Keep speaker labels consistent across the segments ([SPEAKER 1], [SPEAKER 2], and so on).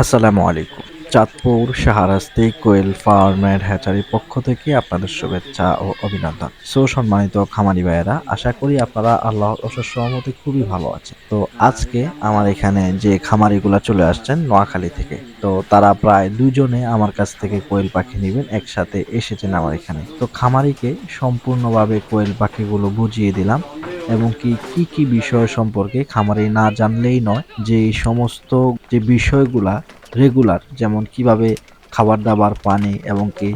[SPEAKER 1] আসসালামু আলাইকুম। চাঁদপুর শাহরাস্তি কোয়েল ফার্মের হ্যাচারির পক্ষ থেকে আপনাদের শুভেচ্ছা ও অভিনন্দন। সো, সম্মানিত খামারি ভাইয়েরা, আশা করি আপনারা আল্লাহর অশেষ সহমতে খুবই ভালো আছেন। তো, আজকে আমার এখানে যে খামারিগুলা চলে আসছেন নোয়াখালী থেকে, তো তারা প্রায় দুজনে আমার কাছ থেকে কোয়েল পাখি নেবেন, একসাথে এসেছেন আমার এখানে। তো, খামারিকে সম্পূর্ণভাবে কোয়েল পাখিগুলো বুঝিয়ে দিলাম এবং কি কি কি বিষয় সম্পর্কে খামারি না জানলেই নয় যে সমস্ত যে বিষয়গুলা রেগুলার যেমন কীভাবে খাবার দাবার পানি এবং কি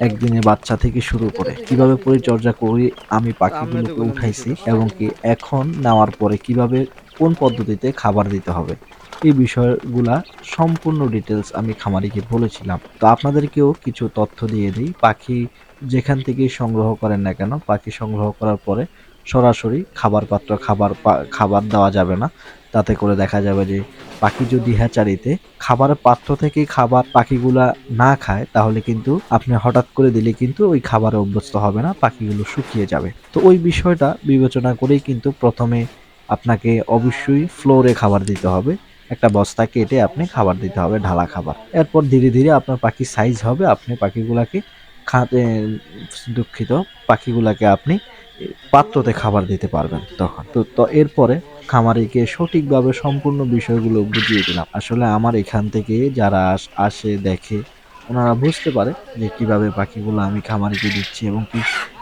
[SPEAKER 1] একদিনে বাচ্চা থেকে শুরু করে কীভাবে পরিচর্যা করি আমি পাখিগুলোকে উঠাইছি এবং কি এখন নেওয়ার পরে কীভাবে কোন পদ্ধতিতে খাবার দিতে হবে এই বিষয়গুলা সম্পূর্ণ ডিটেলস আমি খামারিকে বলেছিলাম। তো আপনাদেরকেও কিছু তথ্য দিয়ে দিই পাখি যেখান থেকেই সংগ্রহ করেন না কেন পাখি সংগ্রহ করার পরে সরাসরি খাবার পাত্র খাবার পা- খাবার দেওয়া যাবে না তাতে করে দেখা যাবে যে পাখি যদি হ্যাচারিতে, খাবারের পাত্র থেকে খাবার পাখিগুলা না খায়, তাহলে কিন্তু আপনি হঠাৎ করে দিলে কিন্তু ওই খাবারে অভ্যস্ত হবে না, পাখিগুলো শুকিয়ে যাবে। তো ওই বিষয়টা বিবেচনা করেই কিন্তু প্রথমে আপনাকে অবশ্যই ফ্লোরে খাবার দিতে হবে। একটা বস্তা কেটে আপনি খাবার দিতে হবে, ঢালা খাবার। এরপর ধীরে ধীরে আপনার পাখির সাইজ হবে, আপনি পাখিগুলাকে খাতে দুঃখিত, পাখিগুলাকে আপনি পাত্রতে খাবার দিতে পারবেন তখন। তো তো এরপরে খামারিকে সঠিকভাবে সম্পূর্ণ বিষয়গুলো বুঝিয়ে দিলাম। আসলে আমার এখান থেকে যারা আসে দেখে, ওনারা বুঝতে পারে যে কীভাবে পাখিগুলো আমি খামারিকে দিচ্ছি এবং কি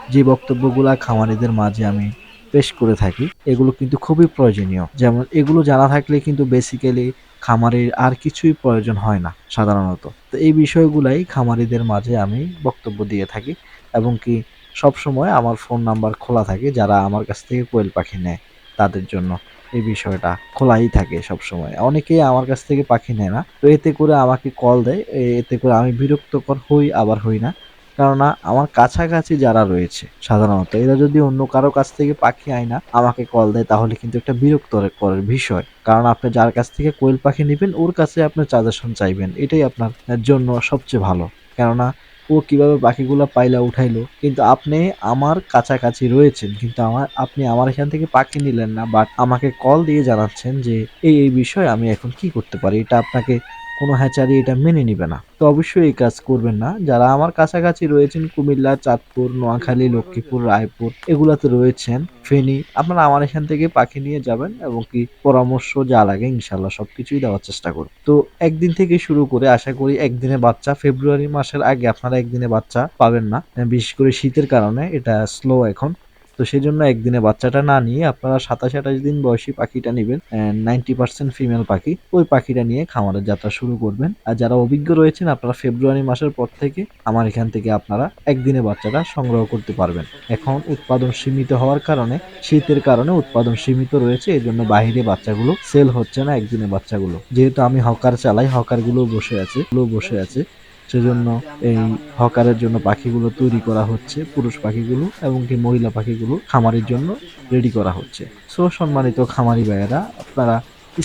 [SPEAKER 1] যে বক্তব্যগুলা খামারিদের মাঝে আমি পেশ করে থাকি, এগুলো কিন্তু খুবই প্রয়োজনীয়। যেমন এগুলো জানা থাকলে কিন্তু বেসিক্যালি খামারের আর কিছুই প্রয়োজন হয় না সাধারণত। তো এই বিষয়গুলাই খামারিদের মাঝে আমি বক্তব্য দিয়ে থাকি এবং কি সব সময় আমার ফোন নাম্বার খোলা থাকে, যারা আমার কাছ থেকে কোয়েল পাখি নেয় তাদের জন্য। এই বিষয়টা খোলাই থাকে সব সময় অনেকেই আমার কাছ থেকে পাখি নেয় না। তো এতে করে আমাকে কল দেয়। এতে করে আমি বিরক্তকর হই, আবার হই না। কেননা আমার কাছাকাছি যারা রয়েছে, সাধারণত এরা যদি অন্য কারও কাছ থেকে পাখি আয় না, আমাকে কল দেয়, তাহলে কিন্তু একটা বিরক্ত করার বিষয়। কারণ আপনি যার কাছ থেকে কোয়েল পাখি নেবেন, ওর কাছে আপনি সাজেশন চাইবেন। এটাই আপনার জন্য সবচেয়ে ভালো। কেননা ও কীভাবে পাখিগুলো পাইলা উঠাইলো, কিন্তু আপনি আমার কাছাকাছি রয়েছেন, কিন্তু আমার, আপনি আমার এখান থেকে পাখি নিলেন না বাট আমাকে কল দিয়ে জানাচ্ছেন যে এই এই বিষয়ে আমি এখন কি করতে পারি, এটা আপনাকে কোনো হ্যাচারি এটা মেনে নিবে না। তো অবশ্যই এই কাজ করবেন না। যারা আমার কাছাকাছি রয়েছেন, কুমিল্লা, চাঁদপুর, নোয়াখালী, লক্ষ্মীপুর, রায়পুর, এগুলাতে রয়েছেন, ফেনী, আপনারা আমার এখান থেকে পাখি নিয়ে যাবেন এবং কি পরামর্শ যা লাগে ইনশাল্লাহ সবকিছুই দেওয়ার চেষ্টা করব। তো একদিন থেকে শুরু করে আশা করি একদিনে বাচ্চা, ফেব্রুয়ারি মাসের আগে আপনারা একদিনে বাচ্চা পাবেন না। বিশেষ করে শীতের কারণে এটা স্লো এখন। তো সেই জন্য একদিনে বাচ্চাটা না নিয়ে আপনারা সাতাশ আঠাশ দিন বয়সী পাখিটা নেবেন নাইনটি পার্সেন্ট ফিমেল পাখি। ওই পাখিটা নিয়ে খামারের যাত্রা শুরু করবেন। আর যারা অভিজ্ঞ রয়েছেন, আপনারা ফেব্রুয়ারি মাসের পর থেকে আমার এখান থেকে আপনারা একদিনে বাচ্চাটা সংগ্রহ করতে পারবেন। এখন উৎপাদন সীমিত হওয়ার কারণে, শীতের কারণে উৎপাদন সীমিত রয়েছে এই জন্য বাহিরে বাচ্চাগুলো সেল হচ্ছে না একদিনে বাচ্চাগুলো। যেহেতু আমি হকার চালাই হকারগুলো বসে আছে গুলো বসে আছে। সেজন্য এই হকারের জন্য পাখিগুলো তৈরি করা হচ্ছে, পুরুষ পাখিগুলো এবং কি মহিলা পাখিগুলো খামারের জন্য রেডি করা হচ্ছে। সো সম্মানিত খামারি ভাইয়েরা, আপনারা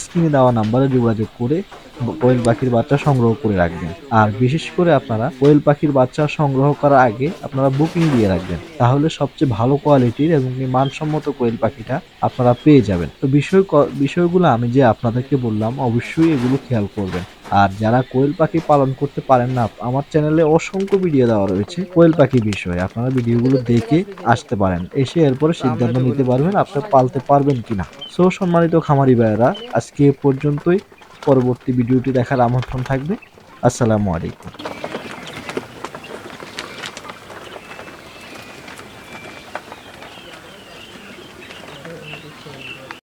[SPEAKER 1] স্ক্রিনে দেওয়া নাম্বারে যোগাযোগ করে কোয়েল পাখির বাচ্চা সংগ্রহ করে রাখবেন। আর বিশেষ করে আপনারা কোয়েল পাখির বাচ্চা সংগ্রহ করার আগে আপনারা বুকিং দিয়ে রাখবেন। তাহলে সবচেয়ে ভালো কোয়ালিটির এবং মানসম্মত কোয়েল পাখিটা আপনারা পেয়ে যাবেন। তো বিষয় বিষয়গুলো আমি যে আপনাদেরকে বললাম, অবশ্যই এগুলো খেয়াল করবেন। আর যারা কোয়েল পাখি পালন করতে পারেন না, আমার চ্যানেলে অসংখ্য ভিডিও দেওয়া রয়েছে কোয়েল পাখি বিষয়ে। আপনারা ভিডিওগুলো দেখে আসতে পারেন। এসে এরপরে সিদ্ধান্ত নিতে পারবেন আপনারা পালতে পারবেন কিনা। সো, সম্মানিত খামারি ভাইয়েরা, আজকে এ পর্যন্তই। পরবর্তী ভিডিওটি দেখার আমন্ত্রণ থাকবে। আসসালামু আলাইকুম।